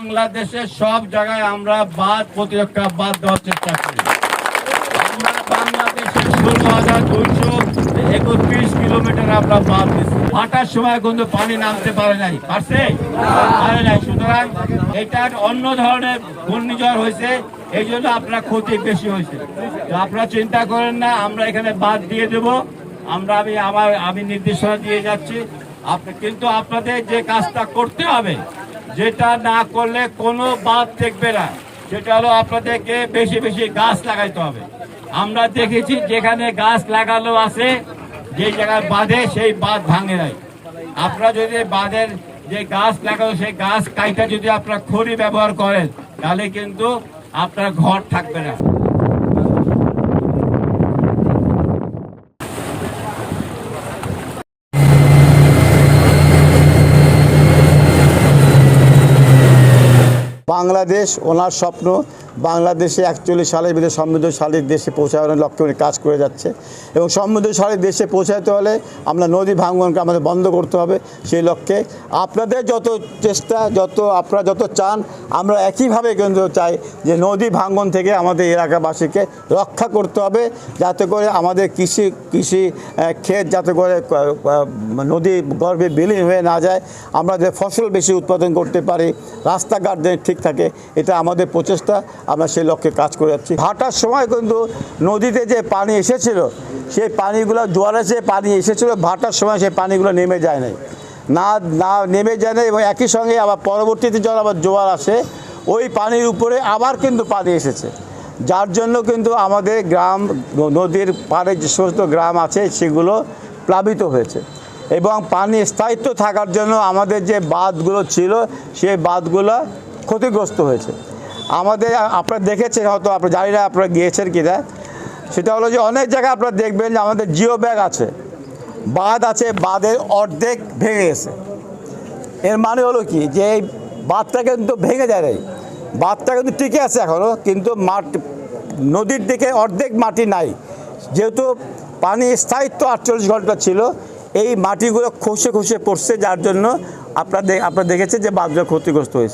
বাংলাদেশের সব জায়গায় আমরা বাদ প্রতিরক্ষা বাদ দেওয়ার চেষ্টা করি। আমরা বাংলাদেশের ষোলো হাজার দুইশো একত্রিশ কিলোমিটার আমরা বাদ দিচ্ছি ভাটার সময় কিন্তু পানি নামতে পারে নাই। পারছে? পারে নাই। সুতরাং এটা অন্য ধরনের ঘূর্ণিঝড় হয়েছে, এই জন্য আপনার ক্ষতি বেশি হয়েছে। তো আপনারা চিন্তা করেন না, আমরা এখানে বাদ দিয়ে দেব। আমরা আমি আমার, আমি নির্দেশনা দিয়ে যাচ্ছি। আপনি কিন্তু আপনাদের যে কাজটা করতে হবে যেটা না করলে কোনো বাদ দেখবে না। সেটা হলো আপনাদেরকে বেশি বেশি গাছ লাগাইতে হবে। আমরা দেখেছি যেখানে গাছ লাগানো আছে যে জায়গায় বাঁধে সেই বাঁধ ভাঙে নাই। আপনারা যদি বাঁধের যে গাছ লাগানো, সেই গাছ কাইটা যদি আপনারা খড়ি ব্যবহার করেন, তাহলে কিন্তু আপনার ঘর থাকবে না। বাংলাদেশ ওনার স্বপ্ন বাংলাদেশে একচল্লিশ সালের ভিতরে সমৃদ্ধশালী দেশে পৌঁছানোর লক্ষ্যে কাজ করে যাচ্ছে। এবং সমৃদ্ধশালী দেশে পৌঁছাতে হলে আমরা নদী ভাঙ্গনকে আমাদের বন্ধ করতে হবে সেই লক্ষ্যে। আপনাদের যত চেষ্টা, যত আপনারা যত চান, আমরা একইভাবে কিন্তু চাই যে নদী ভাঙ্গন থেকে আমাদের এলাকাবাসীকে রক্ষা করতে হবে, যাতে করে আমাদের কৃষি কৃষি ক্ষেত যাতে করে নদী গর্ভে বিলীন হয়ে না যায়, আমরা যে ফসল বেশি উৎপাদন করতে পারি, রাস্তাঘাট যেন ঠিক থাকে, এটা আমাদের প্রচেষ্টা। আমরা সেই লক্ষ্যে কাজ করে যাচ্ছি। ভাটার সময় কিন্তু নদীতে যে পানি এসেছিল, সেই পানিগুলো, জোয়ারে যে পানি এসেছিল, ভাটার সময় সেই পানিগুলো নেমে যায় নাই। না না নেমে যায় না এবং একই সঙ্গে আবার পরবর্তীতে যখন আবার জোয়ার আসে, ওই পানির উপরে আবার কিন্তু পানি এসেছে। যার জন্য কিন্তু আমাদের গ্রাম, নদীর পাড়ে যে সমস্ত গ্রাম আছে, সেগুলো প্লাবিত হয়েছে। এবং পানি স্থায়িত্ব থাকার জন্য আমাদের যে বাঁধগুলো ছিল, সেই বাঁধগুলো ক্ষতিগ্রস্ত হয়েছে। আমাদের, আপনারা দেখেছেন হয়তো, আপনার জানি না, আপনারা গিয়েছেন কিনা। সেটা হলো যে অনেক জায়গায় আপনারা দেখবেন যে আমাদের জিও ব্যাগ আছে। বাঁধ আছে, বাঁধের অর্ধেক ভেঙে গেছে। এর মানে হলো কি? যে এই বাঁধটা কিন্তু ভেঙে যায় নাই। বাঁধটা কিন্তু টিকে আছে এখনও কিন্তু মাঠ, নদীর দিকে অর্ধেক মাটি নাই। যেহেতু পানি স্থায়িত্ব আটচল্লিশ ঘণ্টা ছিল, এই মাটিগুলো খসে খসে পড়ছে, যার জন্য আপনারা দে- আপনারা দেখেছেন যে বাঁধগুলো ক্ষতিগ্রস্ত হয়েছে।